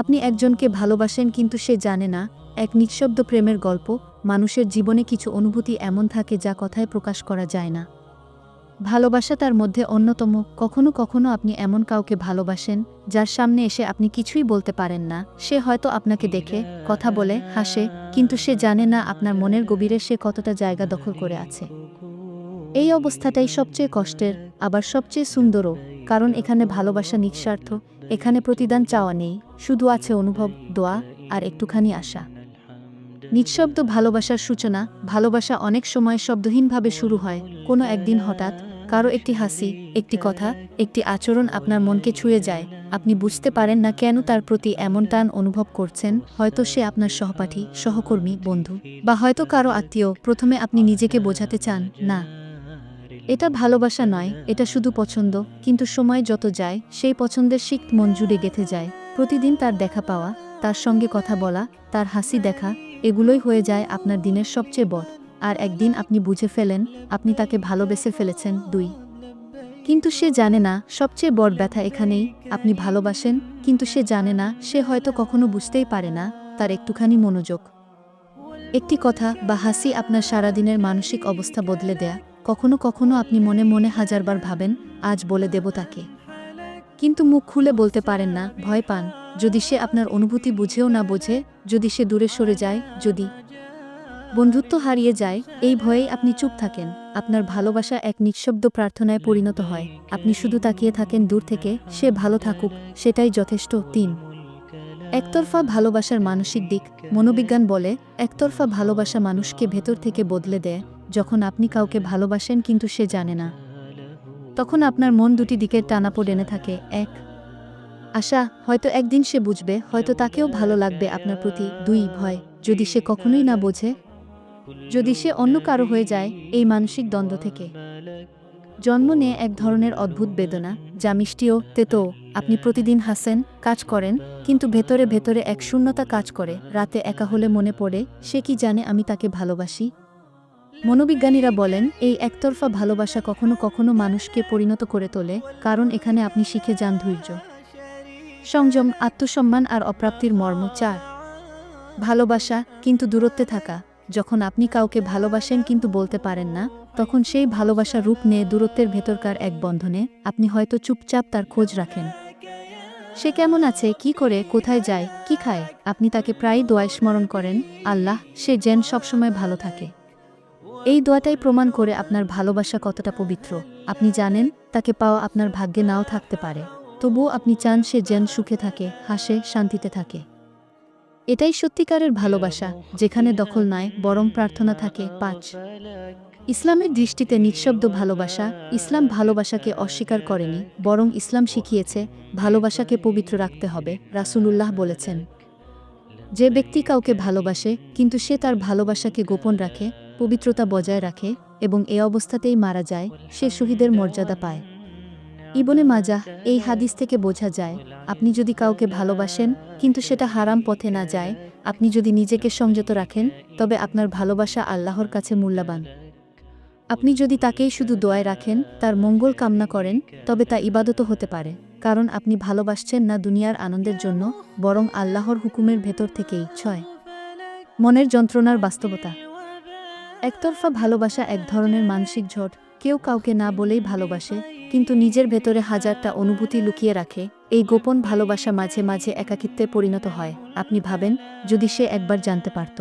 আপনি একজনকে ভালোবাসেন কিন্তু সে জানে না, এক নিঃশব্দ প্রেমের গল্প, মানুষের জীবনে কিছু অনুভূতি এমন থাকে যা কথায় প্রকাশ করা যায় না। ভালোবাসা তার মধ্যে অন্যতম, কখনো কখনো আপনি এমন কাউকে ভালোবাসেন, যার সামনে এসে আপনি কিছুই বলতে পারেন না, সে হয়তো আপনাকে দেখে, কথা বলে, হাসে, কিন্তু সে জানে না আপনার মনের গভীরে সে কতটা জায়গা দখল করে আছে। এই অবস্থাটাই সবচেয়ে কষ্টের, আবার সবচেয়ে সুন্দরও। কারণ এখানে ভালোবাসা নিঃস্বার্থ। এখানে প্রতিদান চাওয়া নেই, শুধু আছে অনুভব, দোয়া আর একটুখানি আশা। নিঃশব্দ ভালোবাসার সূচনা, ভালোবাসা অনেক সময় শব্দহীনভাবে শুরু হয়, কোনো একদিন হঠাৎ কারও একটি হাসি, একটি কথা, একটি আচরণ আপনার মনকে ছুঁয়ে যায়। আপনি বুঝতে পারেন না কেন তার প্রতি এমন টান অনুভব করছেন, হয়তো সে আপনার সহপাঠী, সহকর্মী, বন্ধু, বা হয়তো কারও আত্মীয়। প্রথমে আপনি নিজেকে বোঝাতে চান, না। এটা ভালোবাসা নয়, এটা শুধু পছন্দ। কিন্তু সময় যত যায়, সেই পছন্দের শিক মন জুড়ে গেথে যায়। প্রতিদিন তার দেখা পাওয়া, তার সঙ্গে কথা বলা, তার হাসি দেখা, এগুলোই হয়ে যায় আপনার দিনের সবচেয়ে বড়। আর একদিন আপনি বুঝে ফেলেন, আপনি তাকে ভালোবেসে ফেলেছেন, দুই। কিন্তু সে জানে না, সবচেয়ে বড় ব্যথা এখানেই, আপনি ভালোবাসেন, কিন্তু সে জানে না, সে হয়তো কখনো বুঝতেই পারে না, তার একটুখানি মনোযোগ। একটি কথা বা হাসি আপনার সারাদিনের মানসিক অবস্থা বদলে দেয়া। কখনো কখনো আপনি মনে মনে হাজারবার ভাবেন, আজ বলে দেব তাকে। কিন্তু মুখ খুলে বলতে পারেন না, ভয় পান। যদি সে আপনার অনুভূতি বুঝেও না বোঝে, যদি সে দূরে সরে যায়, যদি বন্ধুত্ব হারিয়ে যায়, এই ভয়েই আপনি চুপ থাকেন। আপনার ভালোবাসা এক নিঃশব্দ প্রার্থনায় পরিণত হয়। আপনি শুধু তাকিয়ে থাকেন দূর থেকে, সে ভালো থাকুক, সেটাই যথেষ্ট। তিন, একতরফা ভালোবাসার মানসিক দিক। মনোবিজ্ঞান বলে, একতরফা ভালোবাসা মানুষকে ভেতর থেকে বদলে দেয়। যখন আপনি কাউকে ভালোবাসেন কিন্তু সে জানে না। তখন আপনার মন দুটি দিকের টানাপোড় এনে থাকে, এক, আশা, হয়তো একদিন সে বুঝবে, হয়তো তাকেও ভালো লাগবে আপনার প্রতি, দুই, ভয়, যদি সে কখনোই না বোঝে, যদি সে অন্য কারও হয়ে যায়, এই মানসিক দ্বন্দ্ব থেকে। জন্ম নিয়ে এক ধরনের অদ্ভুত বেদনা, যা মিষ্টিও তেতো আপনি প্রতিদিন হাসেন, কাজ করেন, কিন্তু ভেতরে ভেতরে এক শূন্যতা কাজ করে, রাতে একা হলে মনে পড়ে, সে কি জানে আমি তাকে ভালোবাসি? মনোবিজ্ঞানীরা বলেন, এই একতরফা ভালোবাসা কখনো কখনো মানুষকে পরিণত করে তোলে, কারণ এখানে আপনি শিখে যান ধৈর্য। সংযম, আত্মসম্মান আর অপ্রাপ্তির মর্ম চার। ভালোবাসা কিন্তু দূরত্বে থাকা। যখন আপনি কাউকে ভালোবাসেন কিন্তু বলতে পারেন না, তখন সেই ভালোবাসা রূপ নিয়ে দূরত্বের ভেতরকার এক বন্ধনে আপনি হয়তো চুপচাপ তার খোঁজ রাখেন। সে কেমন আছে, কি করে, কোথায় যায়, কি খায়? আপনি তাকে প্রায় দোয়ায় স্মরণ করেন, আল্লাহ সে যেন সবসময় ভালো থাকে। এই দোয়াটাই প্রমাণ করে আপনার ভালোবাসা কতটা পবিত্র। আপনি জানেন, তাকে পাওয়া আপনার ভাগ্যে নাও থাকতে পারে। তবুও আপনি চান সে যেন সুখে থাকে, হাসে, শান্তিতে থাকে। এটাই সত্যিকারের ভালোবাসা, যেখানে দখল নয় বরং প্রার্থনা থাকে পাঁচ। ইসলামের দৃষ্টিতে নিঃশব্দ ভালোবাসা, ইসলাম ভালোবাসাকে অস্বীকার করেনি, বরং ইসলাম শিখিয়েছে, ভালোবাসাকে পবিত্র রাখতে হবে, রাসূলুল্লাহ বলেছেন। যে ব্যক্তি কাউকে ভালোবাসে, কিন্তু সে তার ভালোবাসাকে গোপন রাখে পবিত্রতা বজায় রাখে এবং এ অবস্থাতেই মারা যায়, সে শহীদের মর্যাদা পায়। ইবনে মাজাহ এই হাদিস থেকে বোঝা যায়, আপনি যদি কাউকে ভালোবাসেন, কিন্তু সেটা হারাম পথে না যায়, আপনি যদি নিজেকে সংযত রাখেন, তবে আপনার ভালোবাসা আল্লাহর কাছে মূল্যবান। আপনি যদি তাকেই শুধু দোয়ায় রাখেন, তার মঙ্গল কামনা করেন, তবে তা ইবাদত হতে পারে, কারণ আপনি ভালোবাসছেন না দুনিয়ার আনন্দের জন্য, বরং আল্লাহর হুকুমের ভেতর থেকেই, ছয়। মনের যন্ত্রণার বাস্তবতা। একতরফা ভালোবাসা এক ধরনের মানসিক ঝড়। কেউ কাউকে না বলেই ভালোবাসে, কিন্তু নিজের ভেতরে হাজারটা অনুভূতি লুকিয়ে রাখে। এই গোপন ভালোবাসা মাঝে মাঝে একাকিত্বে পরিণত হয়। আপনি ভাবেন, যদি সে একবার জানতে পারত।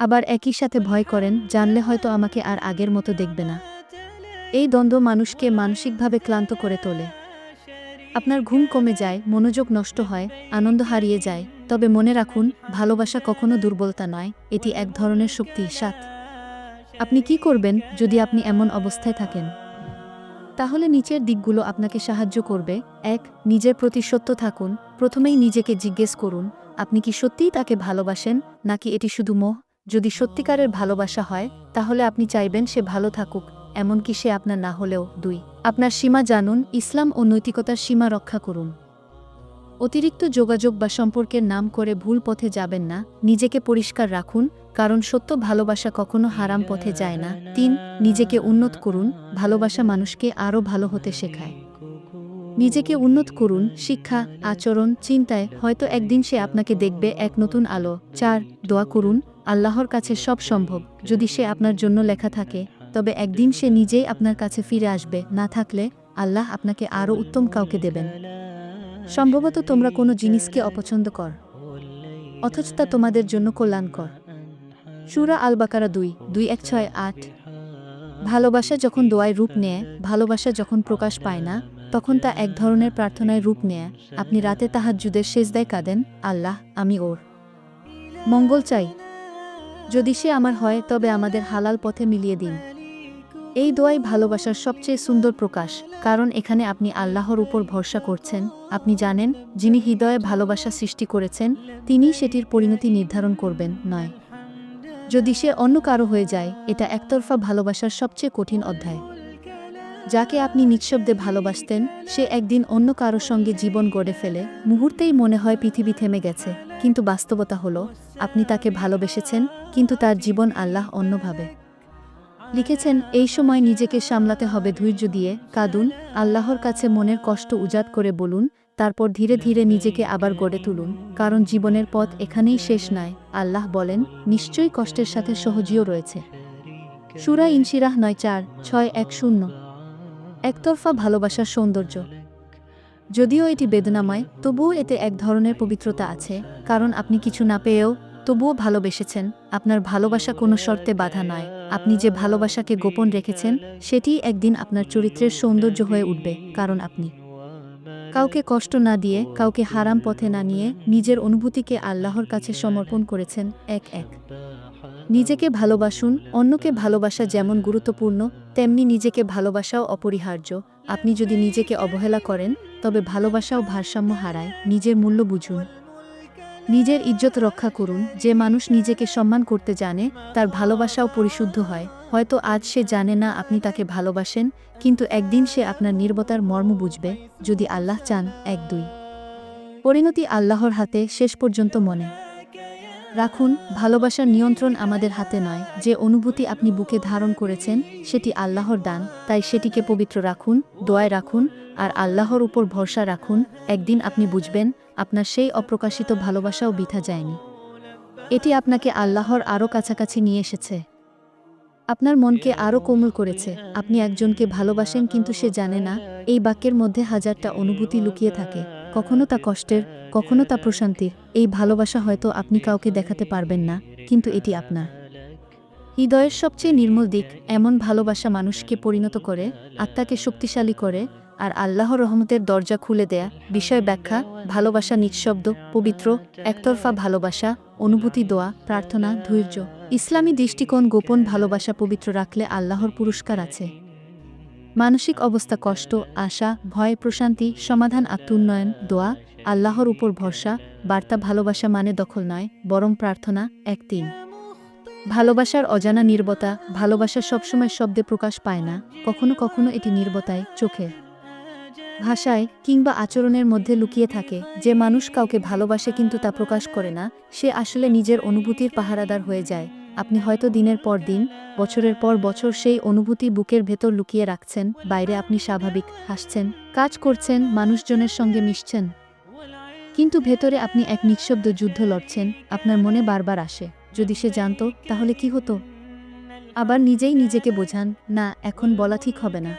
আবার একই সাথে ভয় করেন, জানলে হয়তো আমাকে আর আগের মতো দেখবে না। এই দ্বন্দ্ব মানুষকে মানসিকভাবে ক্লান্ত করে তোলে। আপনার ঘুম কমে যায়, মনোযোগ নষ্ট হয়, আনন্দ হারিয়ে যায়। তবে মনে রাখুন, ভালোবাসা কখনো দুর্বলতা নয়, এটি এক ধরনের শক্তি সাত আপনি কি করবেন যদি আপনি এমন অবস্থায় থাকেন? তাহলে নিচের দিকগুলো আপনাকে সাহায্য করবে। এক, নিজের প্রতি সত্য থাকুন। প্রথমেই নিজেকে জিজ্ঞেস করুন, আপনি কি সত্যিই তাকে ভালোবাসেন? নাকি এটি শুধু মোহ? যদি সত্যিকারের ভালোবাসা হয়, তাহলে আপনি চাইবেন সে ভালো থাকুক, এমনকি সে আপনার না হলেও। দুই, আপনার সীমা জানুন, ইসলাম ও নৈতিকতার সীমা রক্ষা করুন। অতিরিক্ত যোগাযোগ বা সম্পর্কের নাম করে ভুল পথে যাবেন না, নিজেকে পরিষ্কার রাখুন, কারণ সত্য ভালোবাসা কখনো হারাম পথে যায় না। তিন, নিজেকে উন্নত করুন, ভালোবাসা মানুষকে আরও ভালো হতে শেখায়। নিজেকে উন্নত করুন, শিক্ষা, আচরণ, চিন্তায় হয়তো একদিন সে আপনাকে দেখবে এক নতুন আলো। চার, দোয়া করুন, আল্লাহর কাছে সব সম্ভব। যদি সে আপনার জন্য লেখা থাকে, তবে একদিন সে নিজেই আপনার কাছে ফিরে আসবে। না থাকলে, আল্লাহ আপনাকে আরও উত্তম কাউকে দেবেন। সম্ভবত তোমরা কোনো জিনিসকে অপছন্দ কর, অথচ তা তোমাদের জন্য কল্যাণকর। সুরা আল বাকারা দুই দুই, এক, ছয়, আট। ভালোবাসা যখন দোয়ায় রূপ নেয়, ভালোবাসা যখন প্রকাশ পায় না, তখন তা এক ধরনের প্রার্থনায় রূপ নেয়। আপনি রাতে তাহাজ্জুদের সেজদায় কাঁদেন, আল্লাহ, আমি ওর। মঙ্গল চাই। যদি সে আমার হয়, তবে আমাদের হালাল পথে মিলিয়ে দিন। এই দোয়াই ভালোবাসার সবচেয়ে সুন্দর প্রকাশ, কারণ এখানে আপনি আল্লাহর উপর ভরসা করছেন, আপনি জানেন, যিনি হৃদয়ে ভালোবাসা সৃষ্টি করেছেন, তিনি সেটির পরিণতি নির্ধারণ করবেন, নয়। যদি সে অন্য কারও হয়ে যায়, এটা একতরফা ভালোবাসার সবচেয়ে কঠিন অধ্যায়। যাকে আপনি নিঃশব্দে ভালোবাসতেন, সে একদিন অন্য কারও সঙ্গে জীবন গড়ে ফেলে, মুহূর্তেই মনে হয় পৃথিবী থেমে গেছে, কিন্তু বাস্তবতা হলো, আপনি তাকে ভালোবেসেছেন, কিন্তু তার জীবন আল্লাহ অন্যভাবে। লিখেছেন, এই সময় নিজেকে সামলাতে হবে ধৈর্য দিয়ে। কাঁদুন, আল্লাহর কাছে মনের কষ্ট উজাট করে বলুন, তারপর ধীরে ধীরে নিজেকে আবার গড়ে তুলুন। কারণ জীবনের পথ এখানেই শেষ নয়। আল্লাহ বলেন, নিশ্চয়ই কষ্টের সাথে সহজীয় রয়েছে। সুরা ইনশিরাহ নয় চার, ছয় এক শূন্য। একতরফা ভালোবাসার সৌন্দর্য। যদিও এটি বেদনাময়, তবুও এতে এক ধরনের পবিত্রতা আছে। কারণ আপনি কিছু না পেয়েও তবুও ভালোবেসেছেন। আপনার ভালোবাসা কোনো শর্তে বাধা নয়। আপনি যে ভালোবাসাকে গোপন রেখেছেন, সেটিই একদিন আপনার চরিত্রের সৌন্দর্য হয়ে উঠবে, কারণ আপনি। কাউকে কষ্ট না দিয়ে, কাউকে হারাম পথে না নিয়ে নিজের অনুভূতিকে আল্লাহর কাছে সমর্পণ করেছেন এক এক। নিজেকে ভালোবাসুন, অন্যকে ভালোবাসা যেমন গুরুত্বপূর্ণ, তেমনি নিজেকে ভালোবাসাও অপরিহার্য। আপনি যদি নিজেকে অবহেলা করেন, তবে ভালোবাসাও ভারসাম্য হারায়, নিজের মূল্য বুঝুন। নিজের ইজ্জত রক্ষা করুন। যে মানুষ নিজেকে সম্মান করতে জানে, তার ভালোবাসাও পরিশুদ্ধ হয়। হয়তো আজ সে জানে না আপনি তাকে ভালোবাসেন, কিন্তু একদিন সে আপনার নির্বতার মর্ম বুঝবে, যদি আল্লাহ চান, এক দুই। পরিণতি আল্লাহর হাতে শেষ পর্যন্ত মনে। রাখুন, ভালোবাসার নিয়ন্ত্রণ আমাদের হাতে নয়। যে অনুভূতি আপনি বুকে ধারণ করেছেন, সেটি আল্লাহর দান। তাই সেটিকে পবিত্র রাখুন, দোয়ায় রাখুন, আর আল্লাহর উপর ভরসা রাখুন। একদিন আপনি বুঝবেন আপনার সেই অপ্রকাশিত ভালোবাসাও বিথা যায়নি। এটি আপনাকে আল্লাহর আরও কাছাকাছি নিয়ে এসেছে। আপনার মনকে আরও কোমল করেছে। আপনি একজনকে ভালোবাসেন কিন্তু সে জানে না, এই বাক্যের মধ্যে হাজারটা অনুভূতি লুকিয়ে থাকে। কখনো তা কষ্টের, কখনো তা প্রশান্তির। এই ভালোবাসা হয়তো আপনি কাউকে দেখাতে পারবেন না, কিন্তু এটি আপনার। হৃদয়ের সবচেয়ে নির্মল দিক এমন ভালোবাসা মানুষকে পরিণত করে, আত্মাকে শক্তিশালী করে আর আল্লাহর রহমতের দরজা খুলে দেয়া, বিষয় ব্যাখ্যা, ভালোবাসা নিঃশব্দ, পবিত্র, একতরফা ভালোবাসা, অনুভূতি দোয়া, প্রার্থনা, ধৈর্য। ইসলামী দৃষ্টিকোণ গোপন ভালোবাসা পবিত্র রাখলে আল্লাহর পুরস্কার আছে। মানসিক অবস্থা কষ্ট, আশা, ভয়, প্রশান্তি, সমাধান, আত্মোন্নয়ন, দোয়া, আল্লাহর উপর ভরসা, বার্তা ভালোবাসা মানে দখল নয়, বরং প্রার্থনা এক তিন ভালোবাসার অজানা নির্বতা, ভালোবাসা সবসময় শব্দে প্রকাশ পায় না, কখনো কখনো এটি নির্বতায়, চোখে। ভাষায় কিংবা আচরণের মধ্যে লুকিয়ে থাকে, যে মানুষ কাউকে ভালোবাসে কিন্তু তা প্রকাশ করে না, সে আসলে নিজের অনুভূতির পাহারাদার হয়ে যায়। আপনি হয়তো দিনের পর দিন, বছরের পর বছর সেই অনুভূতি বুকের ভেতর লুকিয়ে রাখছেন, বাইরে আপনি স্বাভাবিক হাসছেন, কাজ করছেন, মানুষজনের সঙ্গে মিশছেন। কিন্তু ভেতরে আপনি এক নিঃশব্দ যুদ্ধ লড়ছেন, আপনার মনে বারবার আসে, যদি সে জানতো, তাহলে কি হতো? আবার নিজেই নিজেকে বোঝান, না, এখন বলা ঠিক হবে না।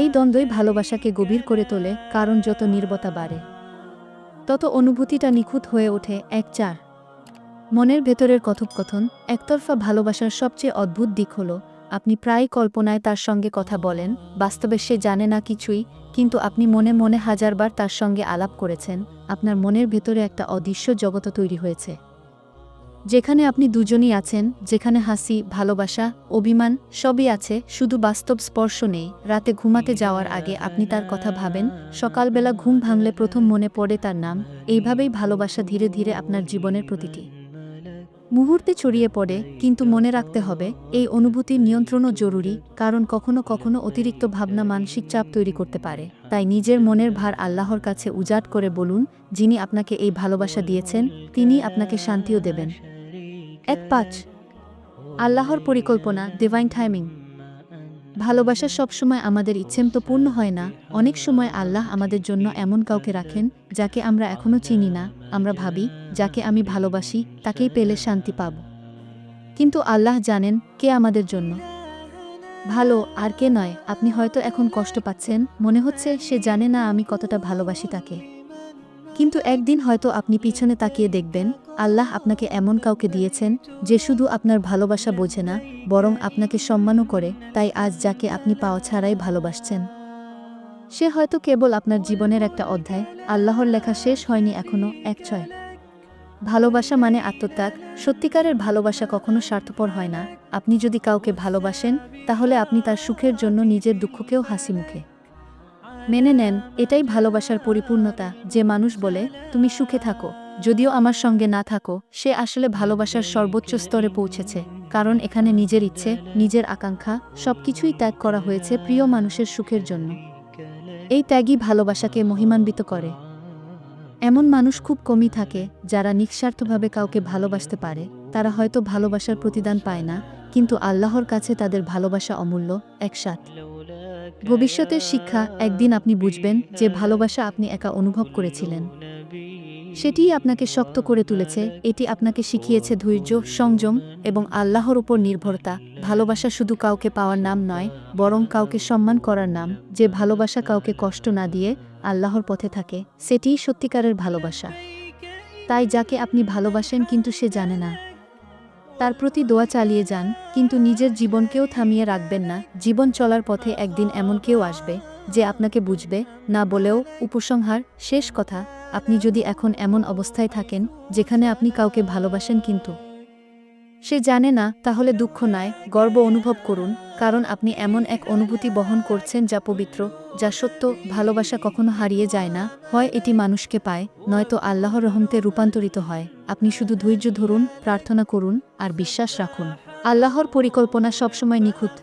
এই দ্বন্দ্বই ভালোবাসাকে গভীর করে তোলে, কারণ যত নির্বতা বাড়ে, তত অনুভূতিটা নিখুঁত হয়ে ওঠে এক চার। মনের ভেতরের কথোপকথন একতরফা ভালোবাসার সবচেয়ে অদ্ভুত দিক হল, আপনি প্রায় কল্পনায় তার সঙ্গে কথা বলেন, বাস্তবে সে জানে না কিছুই, কিন্তু আপনি মনে মনে হাজারবার তার সঙ্গে আলাপ করেছেন, আপনার মনের ভেতরে একটা অদৃশ্য জগৎ তৈরি হয়েছে। যেখানে আপনি দুজনই আছেন, যেখানে হাসি, ভালোবাসা, অভিমান সবই আছে, শুধু বাস্তব স্পর্শ নেই। রাতে ঘুমাতে যাওয়ার আগে আপনি তার কথা ভাবেন, সকালবেলা ঘুম ভাঙলে প্রথম মনে পড়ে তার নাম। এইভাবেই ভালোবাসা ধীরে ধীরে আপনার জীবনের প্রতিটি মুহূর্তে ছড়িয়ে পড়ে, কিন্তু মনে রাখতে হবে, এই অনুভূতির নিয়ন্ত্রণও জরুরি, কারণ কখনো কখনো অতিরিক্ত ভাবনা মানসিক চাপ তৈরি করতে পারে। তাই নিজের মনের ভার আল্লাহর কাছে উজাট করে বলুন, যিনি আপনাকে এই ভালোবাসা দিয়েছেন তিনি আপনাকে শান্তিও দেবেন। এক পাঁচ। আল্লাহর পরিকল্পনা ডিভাইন টাইমিং ভালোবাসা সবসময় আমাদের ইচ্ছেম তো পূর্ণ হয় না। অনেক সময় আল্লাহ আমাদের জন্য এমন কাউকে রাখেন, যাকে আমরা এখনও চিনি না। আমরা ভাবি, যাকে আমি ভালোবাসি, তাকেই পেলে শান্তি পাব। কিন্তু আল্লাহ জানেন, কে আমাদের জন্য। ভালো আর কে নয়, আপনি হয়তো এখন কষ্ট পাচ্ছেন। মনে হচ্ছে সে জানে না আমি কতটা ভালোবাসি তাকে। কিন্তু একদিন হয়তো আপনি পিছনে তাকিয়ে দেখবেন, আল্লাহ আপনাকে এমন কাউকে দিয়েছেন যে শুধু আপনার ভালোবাসা বোঝে না, বরং আপনাকে সম্মানও করে, তাই আজ যাকে আপনি পাওয়া ছাড়াই ভালোবাসছেন। সে হয়তো কেবল আপনার জীবনের একটা অধ্যায়, আল্লাহর লেখা শেষ হয়নি এখনও এক ছয়। ভালোবাসা মানে আত্মত্যাগ, সত্যিকারের ভালোবাসা কখনো স্বার্থপর হয় না, আপনি যদি কাউকে ভালোবাসেন, তাহলে আপনি তার সুখের জন্য নিজের দুঃখকেও হাসি মুখে। মেনে নেন, এটাই ভালোবাসার পরিপূর্ণতা, যে মানুষ বলে, তুমি সুখে থাকো। যদিও আমার সঙ্গে না থাকো, সে আসলে ভালোবাসার সর্বোচ্চ স্তরে পৌঁছেছে। কারণ এখানে নিজের ইচ্ছে, নিজের আকাঙ্ক্ষা, সবকিছুই ত্যাগ করা হয়েছে প্রিয় মানুষের সুখের জন্য। এই ত্যাগই ভালোবাসাকে মহিমান্বিত করে। এমন মানুষ খুব কমই থাকে, যারা নিঃস্বার্থভাবে কাউকে ভালোবাসতে পারে। তারা হয়তো ভালোবাসার প্রতিদান পায় না, কিন্তু আল্লাহর কাছে তাদের ভালোবাসা অমূল্য একসাথ ভবিষ্যতের শিক্ষা একদিন আপনি বুঝবেন যে ভালোবাসা আপনি একা অনুভব করেছিলেন। সেটিই আপনাকে শক্ত করে তুলেছে, এটি আপনাকে শিখিয়েছে ধৈর্য, সংযম এবং আল্লাহর উপর নির্ভরতা। ভালোবাসা শুধু কাউকে পাওয়ার নাম নয়, বরং কাউকে সম্মান করার নাম। যে ভালোবাসা কাউকে কষ্ট না দিয়ে আল্লাহর পথে থাকে, সেটিই সত্যিকারের ভালোবাসা। তাই যাকে আপনি ভালোবাসেন কিন্তু সে জানে না। তার প্রতি দোয়া চালিয়ে যান, কিন্তু নিজের জীবনকেও থামিয়ে রাখবেন না। জীবন চলার পথে একদিন এমন কেউ আসবে, যে আপনাকে বুঝবে, না বলেও, উপসংহার, শেষ কথা। আপনি যদি এখন এমন অবস্থায় থাকেন, যেখানে আপনি কাউকে ভালোবাসেন কিন্তু সে জানে না, তাহলে দুঃখ নয় গর্ব অনুভব করুন, কারণ আপনি এমন এক অনুভূতি বহন করছেন যা পবিত্র, যা সত্য, ভালোবাসা কখনো হারিয়ে যায় না, হয় এটি মানুষকে পায়, নয়তো আল্লাহর রহমতে রূপান্তরিত হয়, আপনি শুধু ধৈর্য ধরুন, প্রার্থনা করুন, আর বিশ্বাস রাখুন। আল্লাহর পরিকল্পনা সবসময় নিখুঁত